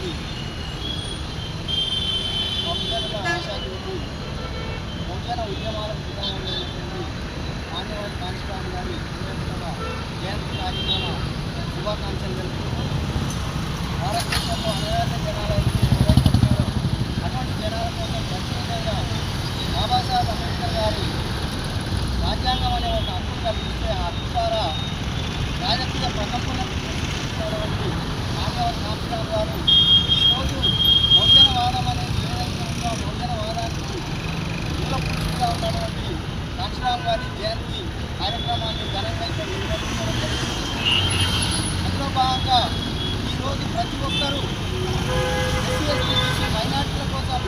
UP బహుజన ఆశా UP బహుజన ఉద్యమాల పితామహుడైనటువంటి మాన్యవారి కాంచీరామ్ గారి జయంతి కార్యక్రమ శుభాకాంక్షలు జరుపుకుంటూ భారతదేశంలో అనేక జనాలు అటువంటి జనాల కోసం ప్రత్యేకంగా బాబాసాహెబ్ అంబేద్కర్ గారి రాజ్యాంగం అనే ఒక హక్కు రాజకీయ ప్రకంపనకు సృష్టించినటువంటి మాన్యవారి గారు ఈరోజు బహుజనవాదం అనేది ఏదైతే ఉందో ఆ బహుజనవాదానికి మూల ఉన్నటువంటి కాంతిరామ్ గారి జయంతి కార్యక్రమాన్ని ఘనంగా ఇక్కడ నిర్వహించడం జరిగింది అందులో భాగంగా ఈరోజు ప్రతి ఒక్కరూ ఎస్సీ ఎస్టీ బీసీ మైనార్టీల కోసం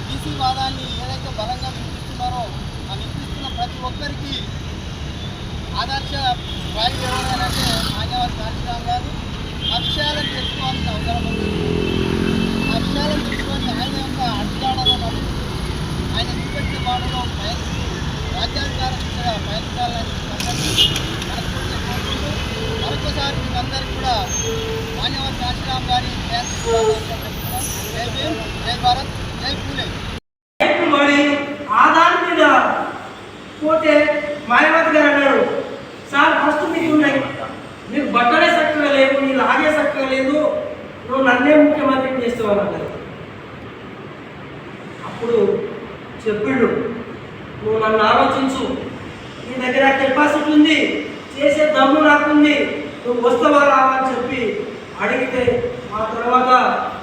బీసీ వాదాన్ని ఏదైతే బలంగా వినిపిస్తున్నారో ఆ వినిపిస్తున్న ప్రతి ఒక్కరికి ఆదర్శ వాయువు ఎవరైనంటే మాన్యవారి కాంతిరామ్ గారు ఆ విషయాలను తెలుసుకోవాల్సిన అవసరం ఉంది ఆ విషయాలను తెలుసుకొని ఆయన యొక్క అడుగుజాడలో నడుస్తూ ఆయన చూపెట్టిన బాటలో పయనిస్తూ రాజ్యాంగాల దిశగా పయనించాలని అందరికీ మనస్ఫూర్తిగా కోరుకుంటూ మరొకసారి మీకందరికీ కూడా మాన్యవారి కాంతిరామ్ గారి జయంతి శుభాకాంక్షలు తెలుపుతున్నాం జై భీమ్ జై భారత్ జై పూలే మరి ఆధార్ మీద పోతే మాయావతి గారు అన్నాడు సార్ ఫస్ట్ మీకు ఉన్నాయి నీకు బట్టలే చక్కగా లేవు నీ లాగే చక్కగా లేదు నువ్వు నన్నే ముఖ్యమంత్రిని చేస్తావు అన్నారు అప్పుడు చెప్పిండు నువ్వు నన్ను ఆలోచించు నీ దగ్గర కెపాసిటీ ఉంది చేసే దమ్ము నాకుంది నువ్వు వస్తావా రావా అని చెప్పి అడిగితే ఆ తర్వాత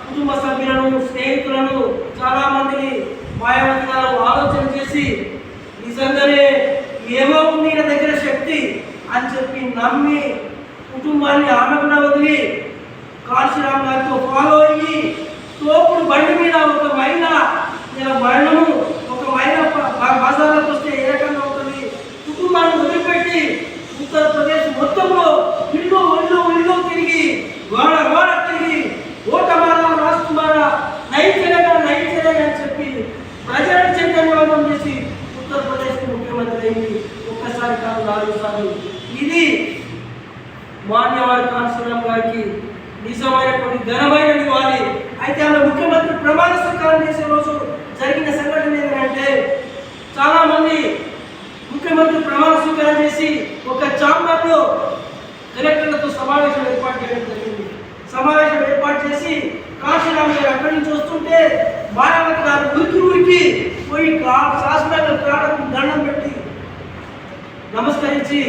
కుటుంబ సభ్యులను స్నేహితులను చాలా మందిని మాయావతి గారు ఆలోచన చేసి నిజంగానే ఏమో ఉంది నా దగ్గర శక్తి అని చెప్పి నమ్మి కుటుంబాన్ని ఆమె వదిలి కాశీరామ్ గారితో ఫాలో అయ్యి తోపుడు బండి మీద ఒక మహిళ ఇలా మరణము ఒక మహిళ బజార్లకు వస్తే ఏ రకంగా ఉంటుంది? కుటుంబాన్ని వదిలిపెట్టి ఉత్తరప్రదేశ్ మొత్తంలో ఇల్లు ఇల్లు ఇల్లు తిరిగి గోడ గోడ తిరిగి ఓటమారా రాష్ట్రమారా నైతికగా నైతికగా అని చెప్పి ప్రజలను చైతన్యవంతం చేసి ఉత్తరప్రదేశ్ ముఖ్యమంత్రి ఒక్కసారి కాదు నాలుగు సార్లు ఇది మాన్యవారి కాన్సీరామ్ గారికి నిజమైనటువంటి ఘనమైన నివాళి అయితే ఆమె ముఖ్యమంత్రి ప్రమాణ స్వీకారం చేసే రోజు జరిగిన సంఘటన ఏంటంటే చాలా మంది ముఖ్యమంత్రి ప్రమాణ స్వీకారం చేసి ఒక చాంబర్లో కలెక్టర్లతో సమావేశం ఏర్పాటు చేయడం జరిగింది సమావేశం ఏర్పాటు చేసి కాశీరామ్ గారు అక్కడి నుంచి వస్తుంటే మాయావతి గారు ఉరికి ఉరికి పోయి కా- శాసనాలు కాడకు దండం పెట్టి నమస్కరించి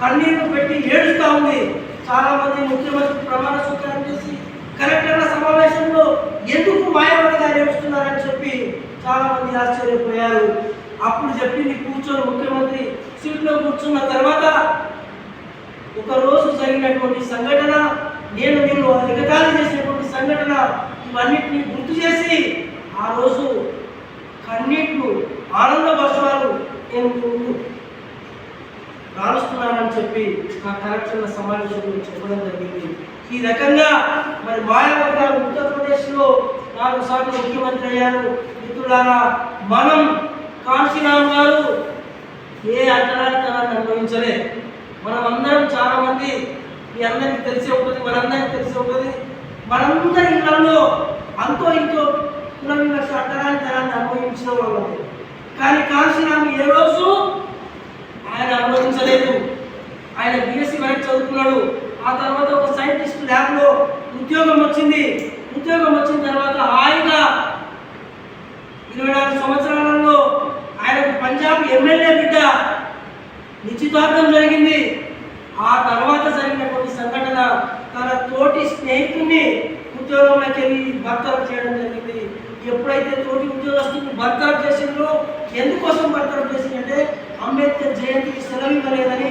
కన్నీళ్ళు పెట్టి ఏడుస్తా ఉంది. చాలా మంది ముఖ్యమంత్రి ప్రమాణ స్వీకారం చేసి కలెక్టర్ల సమావేశంలో ఎందుకు మాయావతి గారు ఏడుస్తున్నారని చెప్పి చాలా మంది ఆశ్చర్యపోయారు. అప్పుడు చెప్పింది కూర్చొని ముఖ్యమంత్రి సీట్లో కూర్చున్న తర్వాత ఒక రోజు జరిగినటువంటి సంఘటన నేను నిన్ను ఎగతాళి చేసినటువంటి సంఘటన ఇవన్నిటిని గుర్తు చేసి ఆ రోజు కన్నీళ్ళు ఆనంద వర్షాలు నేను చెప్పి ఆ కలెక్టర్ల సమావేశంలో చెప్పడం జరిగింది. ఈ రకంగా మరి మాయావతి గారు ఉత్తరప్రదేశ్లో నాలుగు సార్లు ముఖ్యమంత్రి అయ్యారు. మిత్రులారా మనం కాశీరామ్ గారు ఏ అంటరానితనాన్ని అనుభవించలే. మనం అందరం చాలామంది మీ అందరికీ తెలిసే ఉంటుంది మనందరికీ తెలిసే ఉంటుంది. మనందరి ఇళ్ళలో అంతో ఇంతో కుల వివక్ష అనుభవించడం అనుభవించిన వాళ్ళమే కానీ కాశీరామ్ ఏ రోజు ఆయన అనుభవించలేదు. ఆయన బిఎస్సి వరకు చదువుకున్నాడు. ఆ తర్వాత ఒక సైంటిస్ట్ ల్యాబ్లో ఉద్యోగం వచ్చింది. ఉద్యోగం వచ్చిన తర్వాత హాయిగా ఇరవై నాలుగు సంవత్సరాలలో ఆయనకు పంజాబ్ ఎమ్మెల్యే బిడ్డ నిశ్చితార్థం జరిగింది. ఆ తర్వాత జరిగినటువంటి సంఘటన తన తోటి స్నేహితుడిని ఉద్యోగంలోకి వెళ్ళి భర్తలు చేయడం జరిగింది. ఎప్పుడైతే తోటి ఉద్యోగస్తుని భర్తలు చేసిందో ఎందుకోసం భర్తలు చేసిందంటే అంబేద్కర్ జయంతి సెలవు ఇవ్వలేదని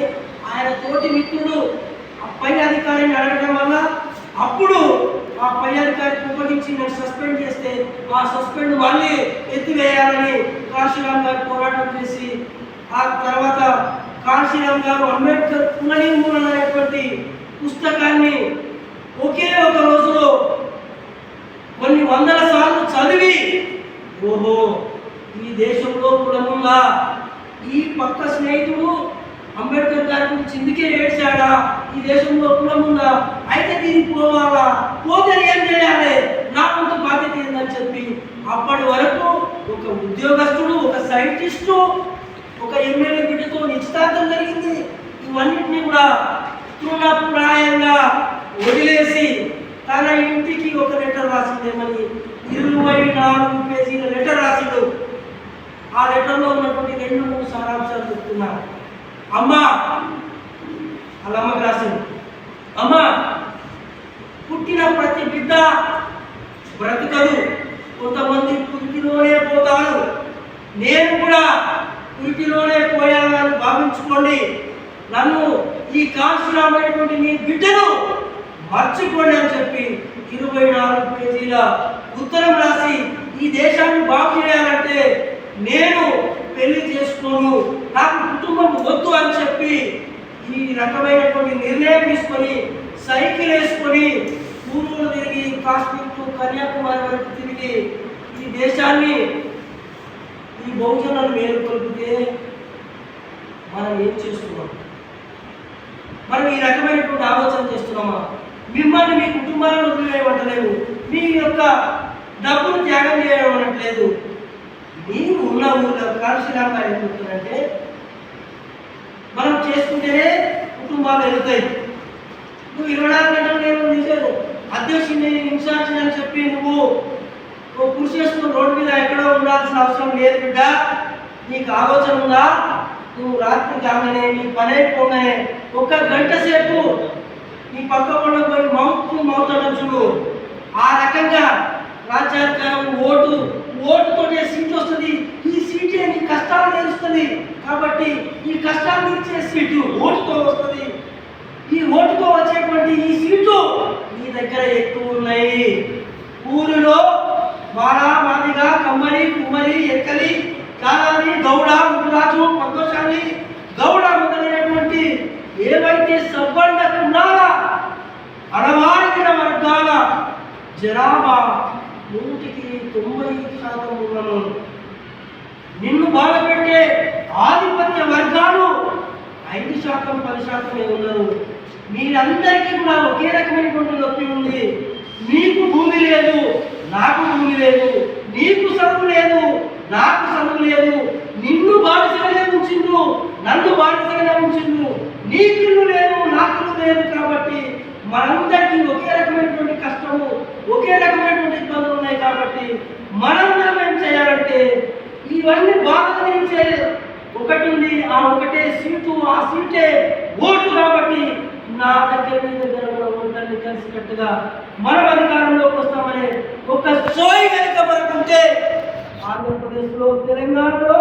ఆయన తోటి మిత్రుడు ఆ పై అధికారిని అడగడం వల్ల అప్పుడు ఆ పై అధికారికి ఉపయోగించి నేను సస్పెండ్ చేస్తే ఆ సస్పెండ్ మళ్ళీ ఎత్తివేయాలని కాశీరామ్ గారు పోరాటం చేసి ఆ తర్వాత కాశీరామ్ గారు అంబేద్కర్ పునర్నిర్మూలన అనేటువంటి పుస్తకాన్ని ఒకే ఒక రోజులో కొన్ని వందల సార్లు చదివి ఓహో ఈ దేశంలో కులముందా? ఈ పక్క స్నేహితుడు అంబేద్కర్ గారి గురించి ఇందుకే ఏడ్చాడా? ఈ దేశంలో కులముందా అయితే దీనికి పోవాలా పోతే ఏం చేయాలి? నా కొంత బాధ్యత ఏందని చెప్పి అప్పటి వరకు ఒక ఉద్యోగస్తుడు ఒక సైంటిస్టు ఒక ఎమ్మెల్యే బిడ్డతో నిశ్చితార్థం జరిగింది. ఇవన్నింటినీ కూడా తృణప్రాయంగా వదిలేసి తన ఇంటికి ఒక లెటర్ రాసిందేమని ఇరవై నాలుగు పేజీల లెటర్ రాసిండు. ఆ లెటర్లో ఉన్నటువంటి రెండు మూడు సారాంశాలు చెప్తున్నారు. అమ్మా వాళ్ళ అమ్మ పుట్టిన ప్రతి బిడ్డ బ్రతకదు. కొంతమంది పురిటిలోనే పోతారు. నేను కూడా పురిటిలోనే పోయానని భావించుకోండి. నన్ను ఈ కాశీరామైనటువంటి నీ బిడ్డను మర్చిపోండి అని చెప్పి ఇరవై నాలుగు పేజీల ఉత్తరం రాసి ఈ దేశాన్ని బాగు చేయాలంటే నేను పెళ్ళి చేసుకోను. నాకు కుటుంబం వద్దు అని చెప్పి ఈ రకమైనటువంటి నిర్ణయం తీసుకొని సైకిల్ వేసుకొని పూర్వులు తిరిగి కాశ్మీర్ టు కన్యాకుమారి వరకు తిరిగి ఈ దేశాన్ని ఈ బహుజనులను మేలుకొల్పితే మనం ఏం చేస్తున్నాం? మనం ఈ రకమైనటువంటి ఆలోచన చేస్తున్నామా? మిమ్మల్ని మీ కుటుంబాలను వదిలేయమంటలేము మీ యొక్క డబ్బును త్యాగం చేయడం అనట్లేదు మీరు ఉన్న ఊళ్ళో కాలుష్యలాగా ఏం చెప్తున్నారంటే మనం చేసుకుంటేనే కుటుంబాలు ఎదుగుతాయి. నువ్వు ఇరవై నాలుగు గంటలు నేను నిజాను అధ్యక్షుడిని ఇన్ఛార్జ్ అని చెప్పి నువ్వు నువ్వు కృషి చేసుకుని రోడ్డు మీద ఎక్కడో ఉండాల్సిన అవసరం లేదు బిడ్డ. నీకు ఆలోచన ఉందా? నువ్వు రాత్రి కాగానే నీ పని అయిపోగానే ఒక్క గంట సేపు నీ పక్క పండుగ పోయి మౌత్ టు మౌత్ ఆ రకంగా రాజ్యాంగం ఓటు ఓటుతోటే సీట్ వస్తుంది. ఈ సీటే నీ కష్టాలు తెలుస్తుంది కాబట్టి ఈ కష్టాన్ని ఇచ్చే సీటు ఓటుతో వస్తుంది. ఈ ఓటుతో వచ్చేటువంటి ఈ సీట్లు నీ దగ్గర ఎక్కువ ఉన్నాయి. ఊరిలో మాల మాదిగా కమ్మరి కుమ్మరి ఎక్కలి కాలాని గౌడ ముద్రాజు పద్మశాలి గౌడ మొదలైనటువంటి ఏవైతే సబ్బండ కులాల అడవారిన వర్గాల జనాభా శాతం పది శాతమే ఉన్నారు మీరందరికీ కూడా ఒకే రకమైనటువంటి నొప్పి ఉంది. నీకు భూమి లేదు నాకు భూమి లేదు నీకు చదువు లేదు నాకు చదువు లేదు నిన్ను బానిసగానే ఉంచిండు నన్ను బానిసగానే ఉంచిండు నీకు లేదు నాకు లేదు కాబట్టి మనందరికీ ఒకే రకమైనటువంటి కష్టము ఒకే రకమైనటువంటి ఇబ్బందులు ఉన్నాయి కాబట్టి మనందరం ఏం చేయాలంటే ఇవన్నీ బాధనించే ఒకటి ఉంది ఆ ఒకటే సీటు ఆ సీటే ఓటు కాబట్టి నా దగ్గర మీ దగ్గర కూడా ఓటర్ని కలిసికట్టుగా మనం అధికారంలోకి వస్తామనే ఒక సోయి కనుక మనకు ఉంటే ఆంధ్రప్రదేశ్లో తెలంగాణలో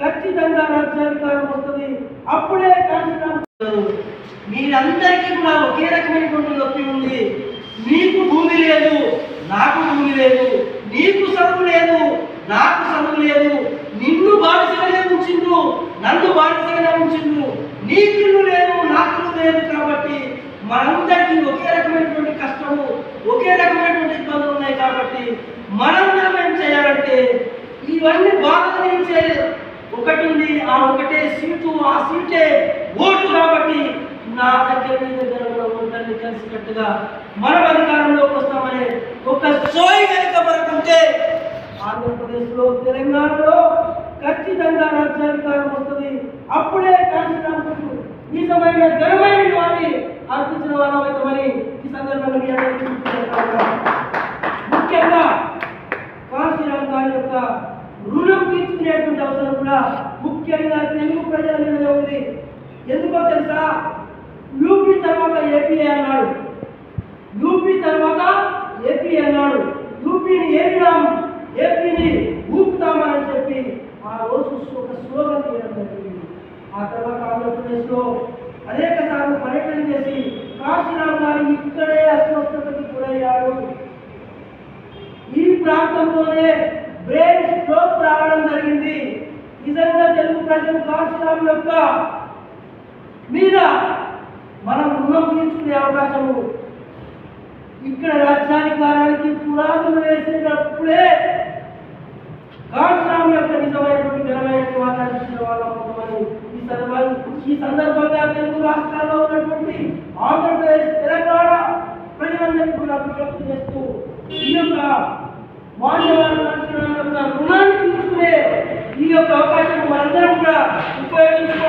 ఖచ్చితంగా రాజ్యాధికారం వస్తుంది. అప్పుడే కాశీరామ్ మీరందరికీ కూడా ఒకే రకమైనటువంటి నొప్పి ఉంది. నీకు భూమి లేదు నాకు భూమి లేదు నీకు చదువు లేదు నాకు చదువు లేదు నిన్ను బానిసగానే ఉంచిండ్రు నన్ను బానిసగానే ఉంచిండ్రు. నీకు ఇల్లు లేదు నాకు లేదు కాబట్టి మనందరికీ ఒకే రకమైనటువంటి కష్టము ఒకే రకమైనటువంటి ఇబ్బందులు ఉన్నాయి కాబట్టి మనందరం ఏం చేయాలంటే ఇవన్నీ బాధనించే ఒకటి ఉంది ఆ ఒకటే సీటు ఆ సీటే ఓటు కాబట్టి నా దగ్గర మీ దగ్గర కూడా ఓటర్ని కలిసికట్టుగా మనం అధికారంలోకి వస్తామనే ఒక సోయి కనుక మనకుంటే ఆంధ్రప్రదేశ్లో తెలంగాణలో ఖచ్చితంగా రాజ్యాధికారం వస్తుంది. అప్పుడే కాశీరాముడు ఈ సమయంలో ఘనమైన వారిని అర్పించిన వాళ్ళమైతామని ఈ సందర్భంగా మీ అందరికీ ముఖ్యంగా కాశీరామ్ గారి యొక్క రుణం తీర్చుకునేటువంటి అవసరం కూడా ముఖ్యంగా తెలుగు ప్రజల మీదనే ఉంది. ఎందుకో తెలుసా? యూపీ తర్వాత ఏపీ అన్నాడు. యూపీ తర్వాత ఏపీ అన్నాడు. యూపీని ఏపినాం ఏపీని ఊపుతామని చెప్పి ఆ రోజు ఒక స్లోగన్ జరిగింది. ఆ తర్వాత ఆంధ్రప్రదేశ్లో అనేక సార్లు పర్యటన చేసి కాశీరామ్ గారు ఇక్కడే అస్వస్థతకి గురయ్యాడు ఈ ప్రాంతంలోనే బ్రెయిన్ స్ట్రోక్ రావడం జరిగింది. నిజంగా తెలుగు ప్రజలు కాశీరామ్ యొక్క మీద మనం రుణం తీర్చుకునే అవకాశము ఇక్కడ రాజ్యాధికారానికి పునాదులు వేసేటప్పుడే కాశీరామ్ మనం యొక్క నిజమైనటువంటి నిలమైనటువంటి వాతావరణ ఈ సందర్భం ఈ సందర్భంగా తెలుగు రాష్ట్రాల్లో ఉన్నటువంటి ఆంధ్రప్రదేశ్ తెలంగాణ ప్రజలందరికీ కూడా విజ్ఞప్తి చేస్తూ ఈ యొక్క వాతావరణ యొక్క రుణాన్ని తీసుకునే ఈ యొక్క అవకాశం మనందరం కూడా ఉపయోగించుకుంటాం